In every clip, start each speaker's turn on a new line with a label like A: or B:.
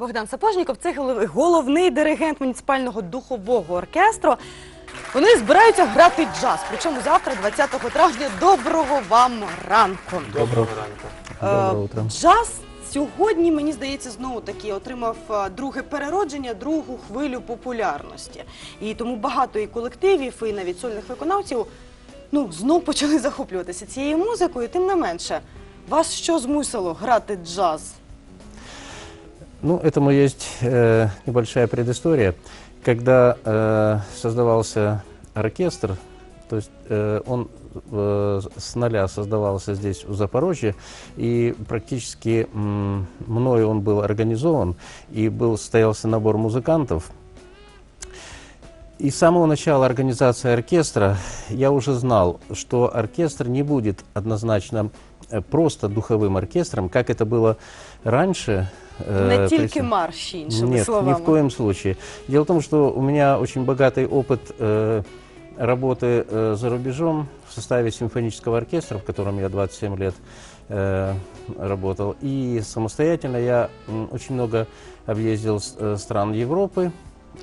A: Богдан Сапожніков це головний диригент муніципального духового оркестру. Вони збираються грати джаз. Причому завтра, 20 травня. Доброго вам ранку.
B: Доброго ранку.
A: Е. Джаз сьогодні, мені здається, знову таки отримав е, друге переродження, другу хвилю популярності. І тому багато і колективів, і навіть сольних виконавців ну, знов почали захоплюватися цією музикою. Тим не менше, вас що змусило грати джаз?
C: Ну, этому есть э, небольшая предыстория. Когда э, создавался оркестр, то есть э, он э, с нуля создавался здесь, в Запорожье, и практически м, мною он был организован, и был, состоялся набор музыкантов. И с самого начала организации оркестра я уже знал, что оркестр не будет однозначно э, просто духовым оркестром, как это было раньше. э,
A: Не
C: при
A: тільки
C: всем-
A: марші, іншими
C: Нет,
A: словами.
C: ни в коем случае. Дело в том, что у меня очень богатый опыт э, работы э, за рубежом в составе симфонического оркестра, в котором я 27 лет э, работал. И самостоятельно я м, очень много объездил с- э, стран Европы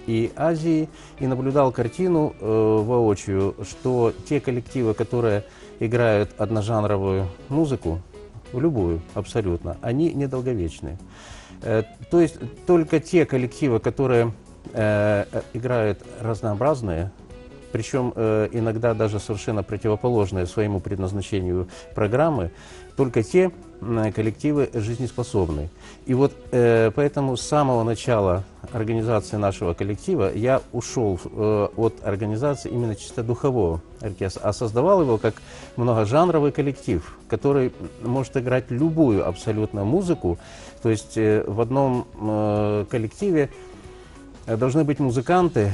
C: и Азии и наблюдал картину э, воочию, что те коллективы, которые играют одножанровую музыку, любую абсолютно, они недолговечны. Э, То есть только те коллективы, которые э, э, играют разнообразные, причем иногда даже совершенно противоположные своему предназначению программы, только те коллективы жизнеспособны. И вот э, поэтому с самого начала организации нашего коллектива я ушел э, от организации именно чисто духового оркестра, а создавал его как многожанровый коллектив, который может играть любую абсолютно музыку. То есть э, в одном э, коллективе э, должны быть музыканты,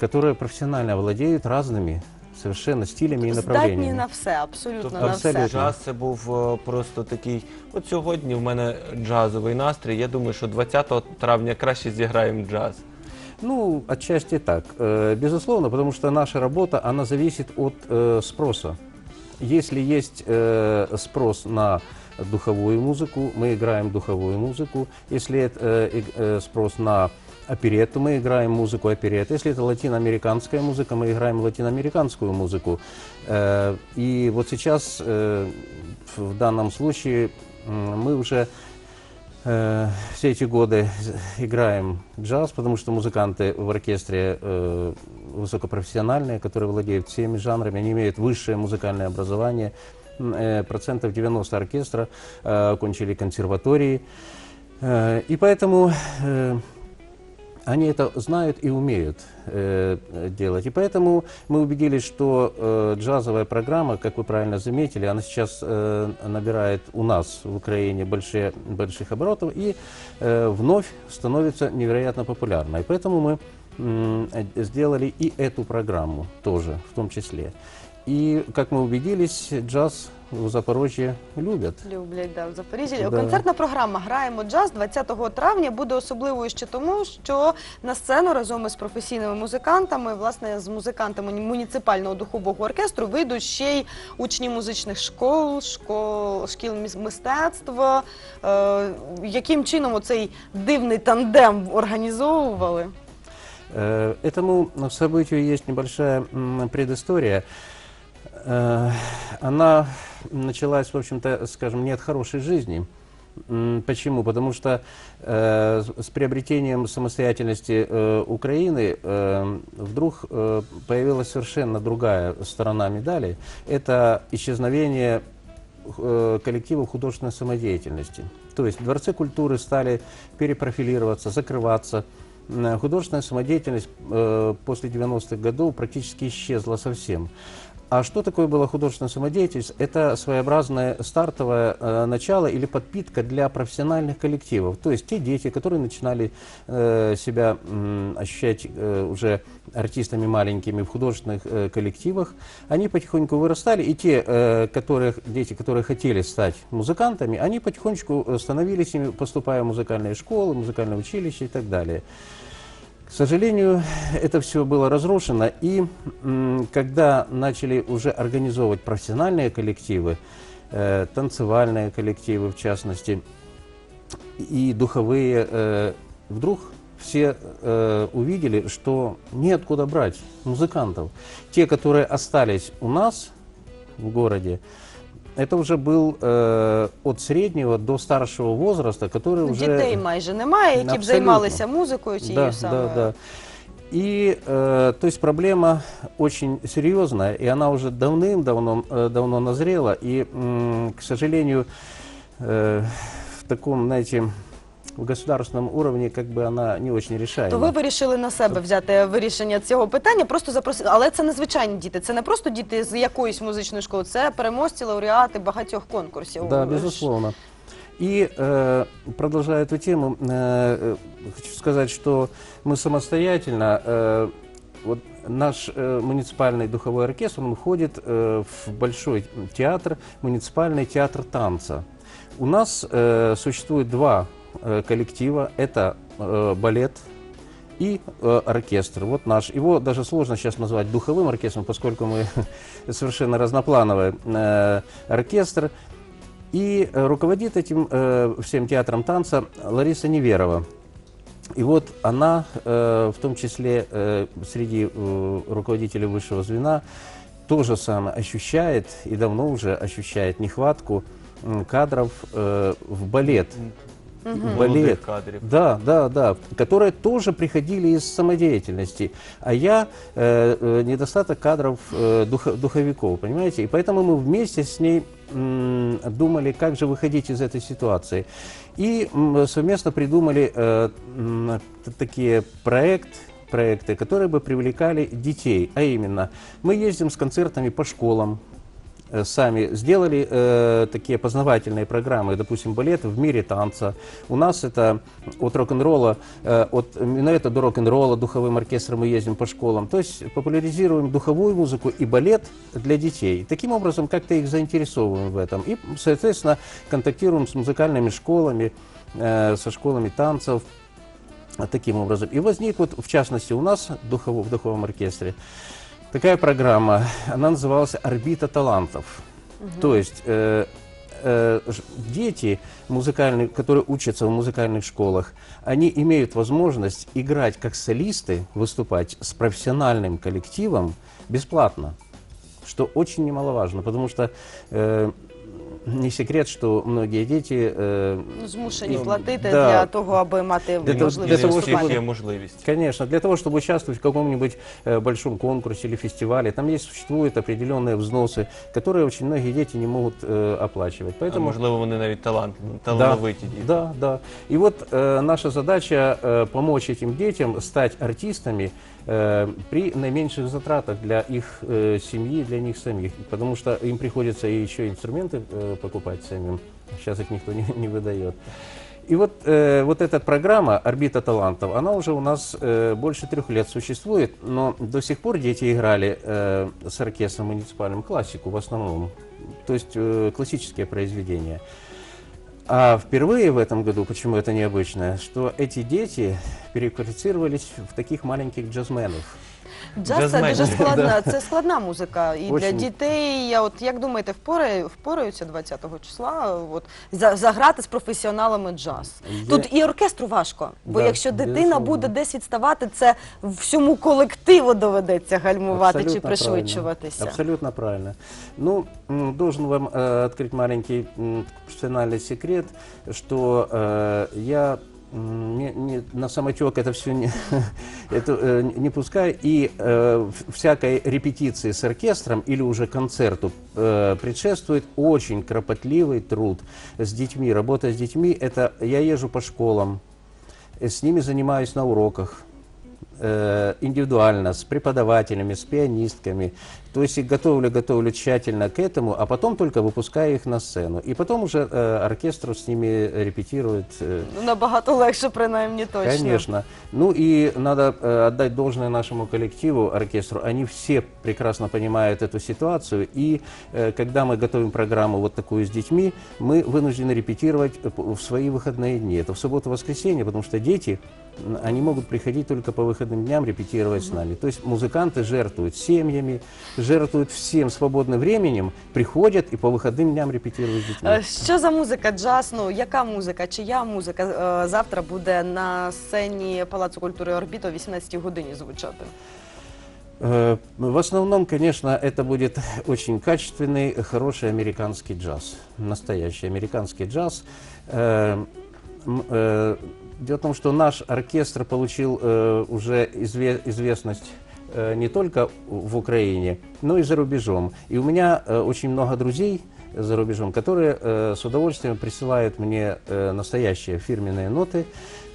C: которые профессионально владеют разными совершенно стилями и
A: Здатні
C: направлениями.
A: на все, абсолютно
B: Тобто
A: на все.
C: абсолютно.
B: джаз це був е, просто такий. От сьогодні в мене джазовий настрій. Я думаю, що 20 травня краще зіграємо джаз.
C: Ну, отчасти так. Э, Безусловно, потому что наша работа, она зависит от э, спроса. Если есть э, спрос на духовую музыку, мы играем духовую музыку. Если это э, э, спрос на оперетту, мы играем музыку оперет. Если это латиноамериканская музыка, мы играем латиноамериканскую музыку. Э, И вот сейчас, э, в данном случае, мы уже Э, все эти годы играем джаз, потому что музыканты в оркестре э, высокопрофессиональные, которые владеют всеми жанрами, они имеют высшее музыкальное образование. Э, Процентов 90 оркестра э, окончили консерватории. Э, И поэтому э, они это знают и умеют э, делать. И поэтому мы убедились, что э, джазовая программа, как вы правильно заметили, она сейчас э, набирает у нас в Украине большие, больших оборотов и э, вновь становится невероятно популярной. И поэтому мы э, сделали и эту программу тоже, в том числе. И, как мы убедились, джаз в Запорожье любят.
A: Люблять, да, в Запоріжжі.
C: Да.
A: Концертна програма Граємо джаз 20 травня буде особливою ще тому, що на сцену разом із професійними музикантами, власне, з музикантами муніципального духового оркестру вийдуть ще й учні музичних школ, школ, шкіл міс- мистецтва. Е, яким чином оцей дивний тандем організовували?
C: Э, Этому событию есть небольшая м, предыстория. Э, Она началась, в общем-то, скажем, не от хорошей жизни. Почему? Потому что э, с- приобретением самостоятельности э, Украины э, вдруг э, появилась совершенно другая сторона медали. Это исчезновение э, коллективов художественной самодеятельности. То есть дворцы культуры стали перепрофилироваться, закрываться. Художественная самодеятельность э, после 90-х годов практически исчезла совсем. А что такое была художественная самодеятельность? Это своеобразное стартовое э, начало или подпитка для профессиональных коллективов. То есть те дети, которые начинали э, себя м, ощущать э, уже артистами маленькими в художественных э, коллективах, они потихоньку вырастали, и те, э, которых, дети, которые хотели стать музыкантами, они потихонечку э, становились ими, поступая в музыкальные школы, музыкальные училища и так далее. К сожалению, это все было разрушено, и когда начали уже организовывать профессиональные коллективы, э, танцевальные коллективы в частности, и духовые э, вдруг все э, увидели, что неоткуда брать музыкантов. Те, которые остались у нас в городе, это уже был э, от среднего до старшего возраста, который уже...
A: Дітей майже немає, які б
C: Абсолютно.
A: займалися музикою цією
C: Да,
A: самою.
C: да, да. И, э, то есть проблема очень серьезная, и она уже давным-давно э, давно назрела, и, м, к сожалению, э, в таком, знаете, в государственном уровне как бы она не очень решаема.
A: То ви вирішили на себе взяти вирішення цього питання, просто запросити. Але це незвичайні діти. Це не просто діти з якоїсь музичної школи, це переможці, лауреати багатьох конкурсів.
C: Да, безусловно. И э, продолжая эту тему, э, э, хочу сказать, что мы самостоятельно, э, вот наш э, муниципальный духовой оркестр, он входит э, в большой театр, муниципальный театр танца. У нас э, существует два э, коллектива, это э, балет и э, оркестр. Вот наш. Его даже сложно сейчас назвать духовым оркестром, поскольку мы совершенно разноплановый э, оркестр. И э, руководит этим э, всем театром танца Лариса Неверова. И вот она, э, в том числе э, среди э, руководителей высшего звена, то же самое ощущает и давно уже ощущает нехватку кадров э, в балет.
B: Молодих
C: Балет.
B: кадрів.
C: Да, да, да, которые тоже приходили из самодеятельности. А я э, э, недостаток кадров э, духа- духовиков, понимаете? И поэтому мы вместе с ней думали, как же выходить из этой ситуации. И совместно придумали э, такие проект, проекты, которые бы привлекали детей. А именно, мы ездим с концертами по школам, сами сделали э, такие познавательные программы, допустим, балет в мире танца. У нас это от рок-н-ролла, э, от минуэта до рок-н-ролла, духовым оркестром мы ездим по школам. То есть популяризируем духовую музыку и балет для детей. Таким образом, как-то их заинтересовываем в этом. И, соответственно, контактируем с музыкальными школами, э, со школами танцев, таким образом. И возник вот, в частности, у нас духово- в духовом оркестре такая программа, она называлась «Орбита талантов». То есть э, э, дети, музыкальные, которые учатся в музыкальных школах, они имеют возможность играть как солисты, выступать с профессиональным коллективом бесплатно, что очень немаловажно, потому что э, не секрет, что многие дети э,
A: Ну, змушені
C: Ну,
A: платити
C: да.
A: для того, аби мати
C: Для того-
A: можливість
C: для того,
B: у всіх
A: виступати.
B: є можливість.
C: Конечно, для того, чтобы участвовать в каком-нибудь э, большом конкурсе или фестивале, там есть существуют определенные взносы, которые очень многие дети не могут э, оплачивать.
B: А
C: Поэтому
B: можливо, вони навіть талант, талановиті діти.
C: да, да. И вот э, наша задача э, помочь этим детям стать артистами э, при наименьших затратах для их э, семьи, для них самих. Потому что им приходится и еще инструменты э, покупать самим. Сейчас их никто не, не выдает. И вот, э, вот эта программа «Орбита талантов», она уже у нас э, больше трех лет существует, но до сих пор дети играли э, с оркестром муниципальным классику в основном, то есть э, классические произведения. А впервые в этом году, почему это необычно, что эти дети переквалифицировались в таких маленьких джазменов.
A: Джаз це
B: Джазмен.
A: дуже складна, це складна музика. І для
C: Очень.
A: дітей, я от як думаєте, впораю, впораються 20-го числа от, за, заграти з професіоналами джаз?
C: Я-
A: Тут і оркестру важко, бо
C: Да,
A: якщо дитина
C: безусловно.
A: буде десь відставати, це всьому колективу доведеться гальмувати чи
C: Абсолютно
A: пришвидшуватися.
C: правильно. Абсолютно правильно. Ну, м, должен вам э, открыть маленький м, профессиональный секрет, что э, я м, не, не- на самотек это все не, это, э, не пускаю. И э, всякой репетиции с оркестром или уже концерту э, предшествует очень кропотливый труд с детьми. Работа с детьми, это я езжу по школам, э, с ними занимаюсь на уроках э, индивидуально, с преподавателями, с пианистками. То есть их готовлю, готовлю тщательно к этому, а потом только выпускаю их на сцену. И потом уже э, оркестр с ними репетирует. э,
A: Ну, Набагато легше, принаймні точно.
C: Конечно. Ну и надо э, отдать должное нашему коллективу, оркестру. Они все прекрасно понимают эту ситуацию. И э, когда мы готовим программу вот такую с детьми, мы вынуждены репетировать э, п- в свои выходные дни. Это в субботу-воскресенье, потому что дети, м, они могут приходить только по выходным дням репетировать с нами. То есть музыканты жертвуют семьями, жертвуют всем свободным временем, приходят и по выходным дням репетируют с детьми.
A: Е, Що за музика? Джаз? Ну яка музика? Чия музика е, завтра буде на сцені Палацу культури Орбіта о 18 годині звучати?
C: Э, В основном, конечно, это будет очень качественный, хороший американский джаз. Настоящий американский джаз. Э, м, э, Дело в том, что наш оркестр получил э, уже изве- известность э, не только в Украине, но и за рубежом. И у меня э, очень много друзей за рубежом, которые э, с удовольствием присылают мне э, настоящие фирменные ноты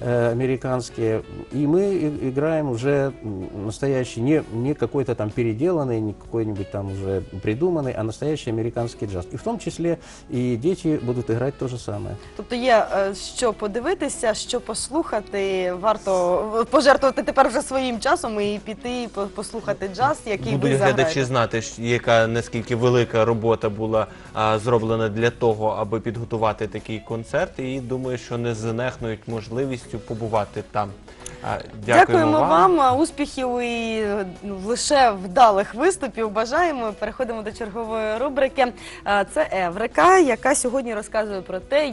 C: э, американские, и мы и- играем уже м, настоящий, не, не какой-то там переделанный, не какой-нибудь там уже придуманный, а настоящий американский джаз. И в том числе и дети будут играть то же самое.
A: Тобто є е, що подивитися, що послухати. Варто пожертвувати тепер вже своїм часом і піти по- послухати джаз, який
B: Будуть
A: ви
B: глядачі
A: заграєте.
B: знати, щ- яка наскільки велика робота була а, зроблена для того, аби підготувати такий концерт. І думаю, що не занехнують можливістю побувати там. Дякуємо,
A: Дякуємо вам. а, Успіхів і ну, лише вдалих виступів. Бажаємо. Переходимо до чергової рубрики. Це Еврика, яка сьогодні розказує про те,